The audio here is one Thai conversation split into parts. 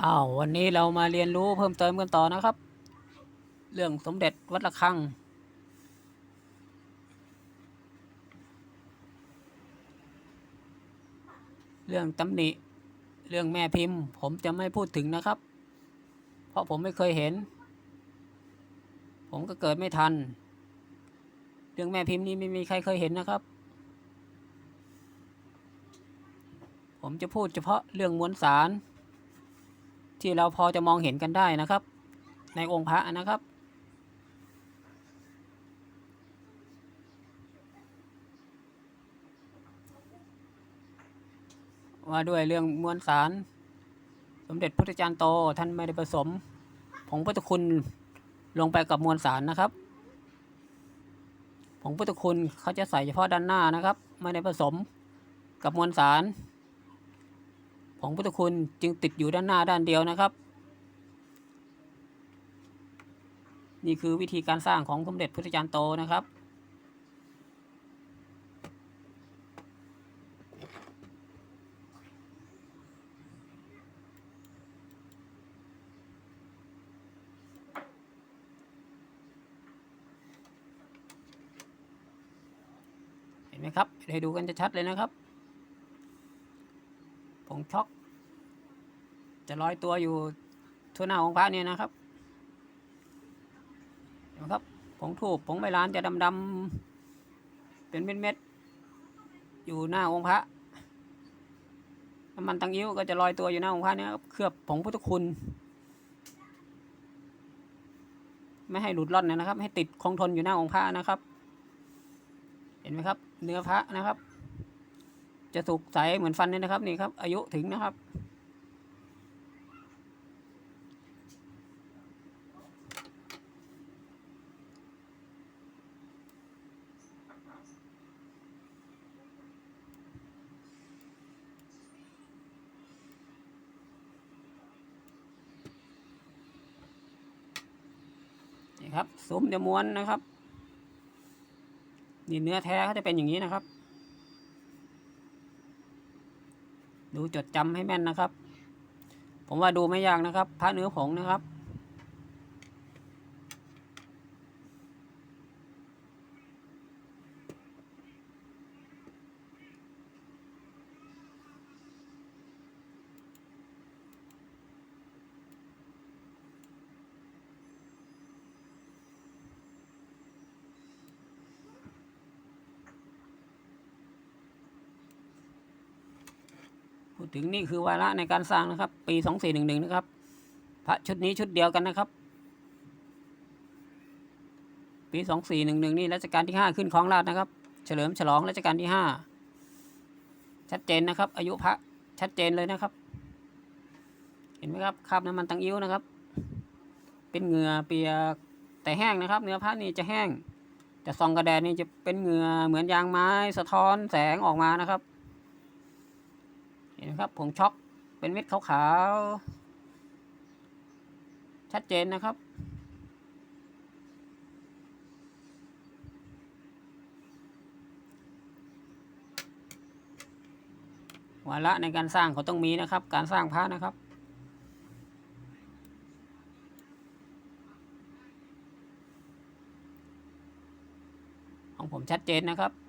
อ้าววันนี้เรามาเรียนรู้เพิ่มเติมกันต่อนะครับ เรื่องสมเด็จวัดระฆัง เรื่องตำหนิ เรื่องแม่พิมพ์ ผมจะไม่พูดถึงนะครับ เพราะผมไม่เคยเห็น ผมก็เกิดไม่ทัน เรื่องแม่พิมพ์นี้ไม่มีใครเคยเห็นนะครับ ผมจะพูดเฉพาะเรื่องมวลสาร ที่เราพอจะมองเห็นกันได้นะครับ ในองค์พระนะครับ ว่าด้วยเรื่องมวลสาร สมเด็จพระพุทธจารย์โตท่านไม่ได้ผสมผงพุทธคุณลงไปกับมวลสารนะครับผงพุทธคุณเขาจะใส่เฉพาะด้านหน้านะครับ ไม่ได้ผสมกับมวลสาร ผงพุทธคุณจึงติดอยู่ด้านหน้าด้านเดียวนะครับ นี่คือวิธีการสร้างของสมเด็จพุทธจารย์โตนะครับเห็นไหมครับให้ดูกันจะชัดเลยนะครับ งช็อก จะลอยตัวอยู่ทั่วหน้าองค์พระเนี่ยนะครับเห็นไหมครับผงทูบผงใบลานจะดำๆเป็นเม็ดๆอยู่หน้าองค์พระน้ำมันตังยิ้วก็จะลอยตัวอยู่หน้าองค์พระเนี่ยเคลือบผงพุทธคุณ ไม่ให้หลุดล่อนนะครับ ให้ติดคงทนอยู่หน้าองค์พระนะครับ เห็นไหมครับ เนื้อพระนะครับ จะสุกใสเหมือนฟันนี่นะครับนี่ครับ อายุถึงนะครับ นี่ครับซุ้มจะม้วนนะครับนี่เนื้อแท้เขาจะเป็นอย่างนี้นะครับ ดูจดจำให้แม่นนะครับ ผมว่าดูไม่ยากนะครับ พระเนื้อผงนะครับ ถึงนี่คือวาระในการสร้างนะครับ ปีสองสี่หนึ่งหนึ่งนะครับพระชุดนี้ชุดเดียวกันนะครับ ปีสองสี่หนึ่งหนึ่งนี่รัชกาลที่ห้าขึ้นครองราชนะครับ เฉลิมฉลองรัชกาลที่ห้าชัดเจนนะครับ อายุพระชัดเจนเลยนะครับ เห็นไหมครับคราบน้ำมันตังอิ้วนะครับ เป็นเหงื่อเปียกแต่แห้งนะครับ เนื้อพระนี่จะแห้งแต่ซองกระแดดนี่จะเป็นเหงื่อเหมือนยางไม้ สะท้อนแสงออกมานะครับ ห็นไหมครับผงช็อกเป็นเม็ดขาวๆ ชัดเจนนะครับ วาระในการสร้างเขาต้องมีนะครับ การสร้างพระนะครับของผมชัดเจนนะครับ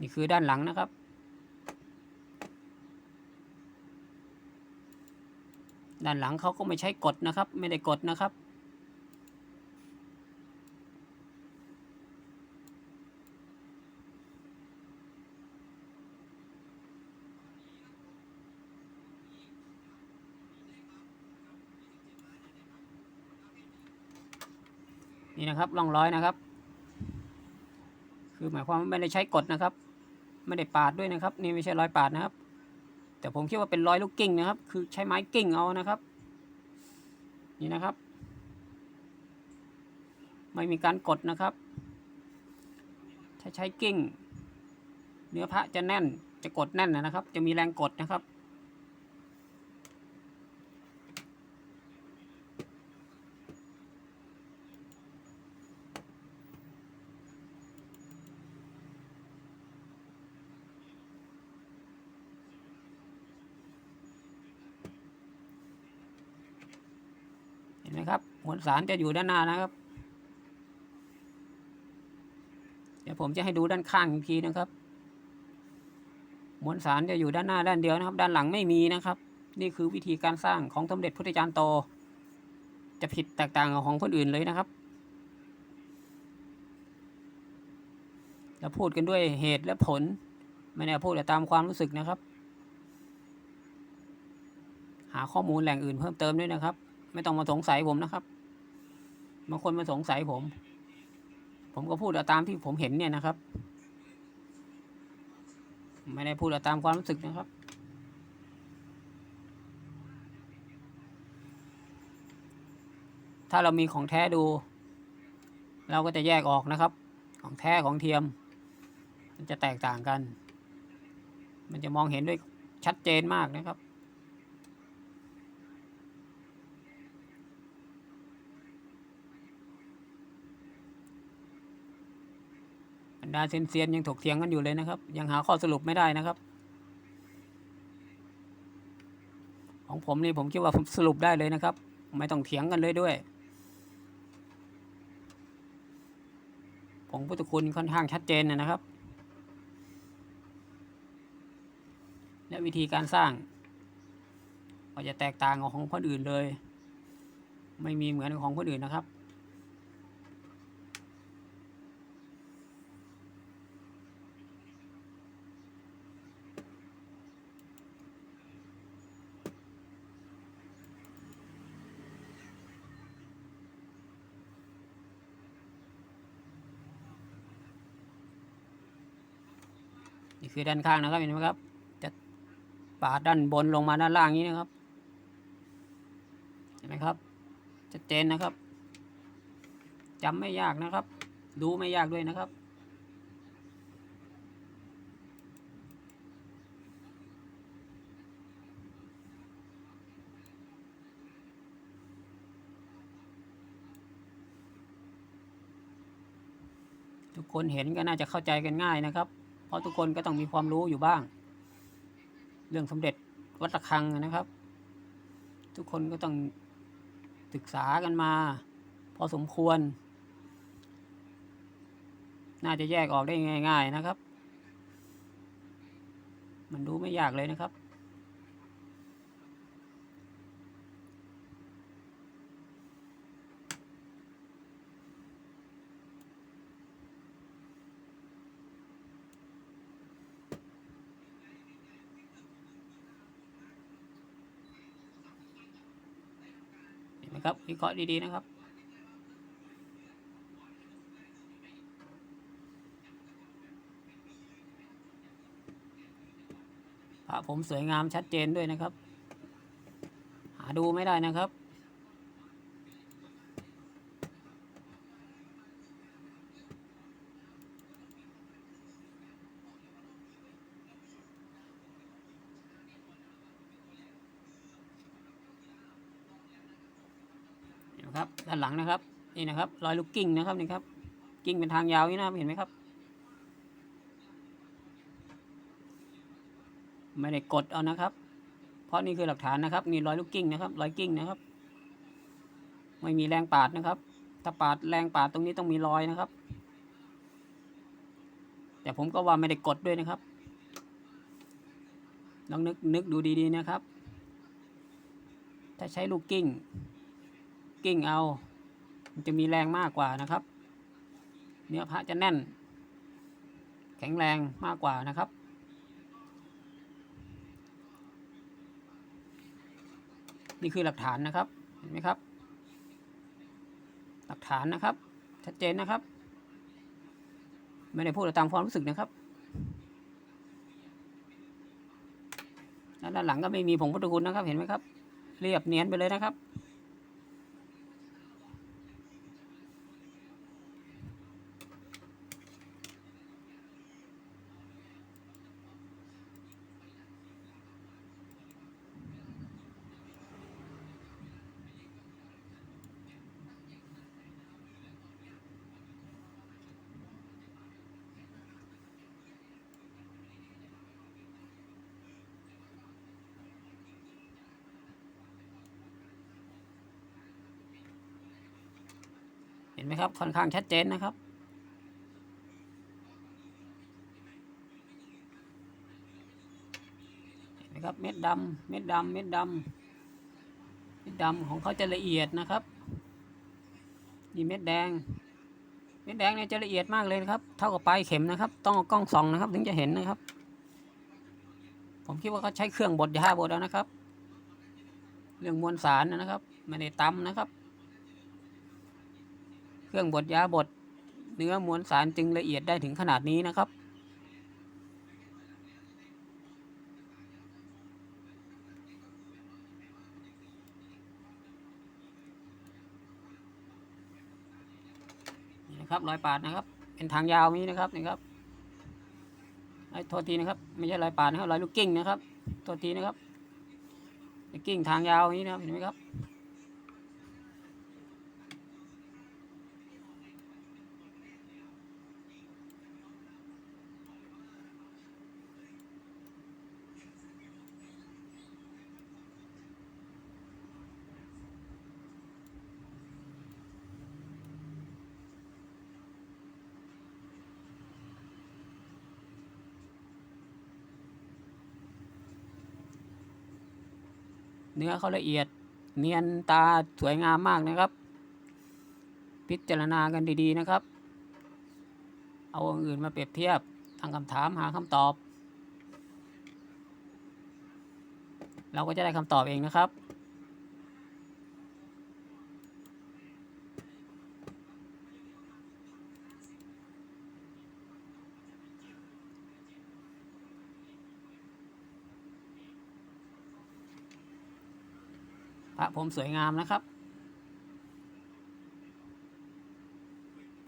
นี่คือด้านหลังนะครับ ด้านหลังเขาก็ไม่ใช้กดนะครับ ไม่ได้กดนะครับ นี่นะครับร่องรอยนะครับ คือหมายความว่าไม่ได้ใช้กดนะครับ ไม่ได้ปาดด้วยนะครับ นี่ไม่ใช่รอยปาดนะครับ แต่ผมคิดว่าเป็นรอยลูกกิ่งนะครับ คือใช้ไม้กิ่งเอานะครับ นี่นะครับ ไม่มีการกดนะครับ ถ้าใช้กิ่ง เนื้อพระจะแน่นจะกดแน่นนะครับ จะมีแรงกดนะครับ มวลสารจะอยู่ด้านหน้านะครับ เดี๋ยวผมจะให้ดูด้านข้างอีกทีนะครับ มวลสารจะอยู่ด้านหน้าด้านเดียวนะครับ ด้านหลังไม่มีนะครับ นี่คือวิธีการสร้างของสมเด็จพุทธจารย์โต จะผิดแตกต่างกับของคนอื่นเลยนะครับแล้วพูดกันด้วยเหตุและผล ไม่ได้พูดแต่ตามความรู้สึกนะครับ หาข้อมูลแหล่งอื่นเพิ่มเติมด้วยนะครับ ไม่ต้องมาสงสัยผมนะครับ บางคนมาสงสัยผม ผมก็พูดาตามที่ผมเห็นเนี่ยนะครับ ไม่ได้พูดาตามความรู้สึกนะครับถ้าเรามีของแท้ดู เราก็จะแยกออกนะครับ ของแท้ของเทียม มันจะแตกต่างกัน มันจะมองเห็นด้วยชัดเจนมากนะครับ รรดาเซียนๆยังถกเถียงกันอยู่เลยนะครับ ยังหาข้อสรุปไม่ได้นะครับ ของผมนี่ผมคิดว่าผมสรุปได้เลยนะครับ ไม่ต้องเถียงกันเลยด้วยผงพุทธคุณค่อนข้างชัดเจนนะครับ และวิธีการสร้าง ก็จะแตกต่างกับของคนอื่นเลย ไม่มีเหมือนของคนอื่นนะครับ นี่คือด้านข้างนะครับเห็นไหมครับจะปาดด้านบนลงมาด้านล่างนี้นะครับเห็นไหมครับชัดเจนนะครับจำไม่ยากนะครับ ดูไม่ยากด้วยนะครับทุกคนเห็นก็น่าจะเข้าใจกันง่ายนะครับ เพราะทุกคนก็ต้องมีความรู้อยู่บ้าง เรื่องสมเด็จวัดระฆังนะครับ ทุกคนก็ต้องศึกษากันมา พอสมควร น่าจะแยกออกได้ง่าย ๆนะครับ มันดูไม่ยากเลยนะครับ เห็นไหมครับวิ เคราะห์ดีๆนะครับ พระผมสวยงามชัดเจนด้วยนะครับ หาดูไม่ได้นะครับ นไหมครับด้านหลังนะครับ นี่นะครับ รอยลูกกิ้งนะครับนี่ครับ กิ้งเป็นทางยาวนี่นะครับเห็นไหมครับ ไม่ได้กดเอานะครับ เพราะนี่คือหลักฐานนะครับนี่รอยลูกกิ้งนะครับ รอยกิ้งนะครับ ไม่มีแรงปาดนะครับ ถ้าปาดแรงปาดตรงนี้ต้องมีรอยนะครับ แต่ผมก็ว่าไม่ได้กดด้วยนะครับลองนึกนึกดูดีๆนะครับ ถ้าใช้ลูกกิ้ง กิ้งเอา มันจะมีแรงมากกว่านะครับ เนื้อพระจะแน่น แข็งแรงมากกว่านะครับ นี่คือหลักฐานนะครับ เห็นไหมครับ หลักฐานนะครับ ชัดเจนนะครับ ไม่ได้พูดตามความรู้สึกนะครับแล้วด้านหลังก็ไม่มีผงพุทธคุณนะครับ เห็นไหมครับ เรียบเนียนไปเลยนะครับ นไหมครับ ค่อนข้างชัดเจนนะครับ เห็นไหมครับ เม็ดดำเม็ดดำเม็ดดำเม็ดดำของเขาจะละเอียดนะครับ นี่เม็ดแดง เม็ดแดงเนี่ยจะละเอียดมากเลยนะครับ เท่ากับปลายเข็มนะครับ ต้องเอากล้องส่องนะครับ ถึงจะเห็นนะครับ ผมคิดว่าเขาใช้เครื่องบดยาบดแล้วนะครับ เรื่องมวลสารนะครับ ไม่ได้ตำนะครับ เครื่องบดยาบดเนื้อมวลสารจึงละเอียดได้ถึงขนาดนี้นะครับ นี่นะครับรอยปาดนะครับ เป็นทางยาวนี้นะครับนี่ครับไอ้โทษทีนะครับ ไม่ใช่รอยปาดนะครับรอยลูกกิ้งนะครับโทษทีนะครับกกิ้งทางยาวนี้นะครับเห็นไหมครับ เนื้อเขาละเอียด เนียนตาสวยงามมากนะครับ พิจารณากันดีๆนะครับ เอาองค์อื่นมาเปรียบเทียบตั้งคำถามหาคำตอบ เราก็จะได้คำตอบเองนะครับ พระผมสวยงามนะครับ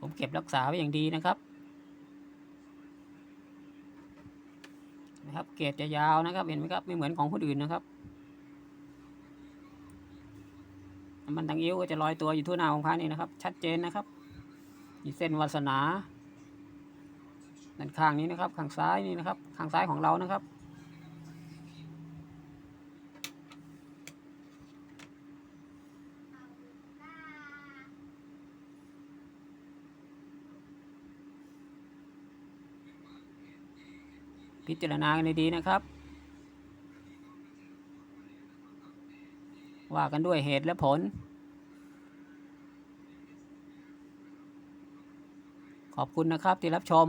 ผมเก็บรักษาไว้อย่างดีนะครับนะครับ เกรดจะยาวนะครับ เห็นไหมครับ ไม่เหมือนของคนอื่นนะครับน้ำมันตังเอวก็จะลอยตัวอยู่ทั่วหน้าของพระนี่นะครับ ชัดเจนนะครับมีเส้นวาสนาด้านข้างนี้นะครับ ข้างซ้ายนี่นะครับ ข้างซ้ายของเรานะครับ พิจารณากันดีๆนะครับ ว่ากันด้วยเหตุและผล ขอบคุณนะครับที่รับชม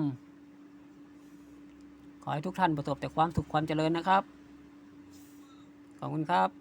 ขอให้ทุกท่านประสบแต่ความสุขความเจริญนะครับ ขอบคุณครับ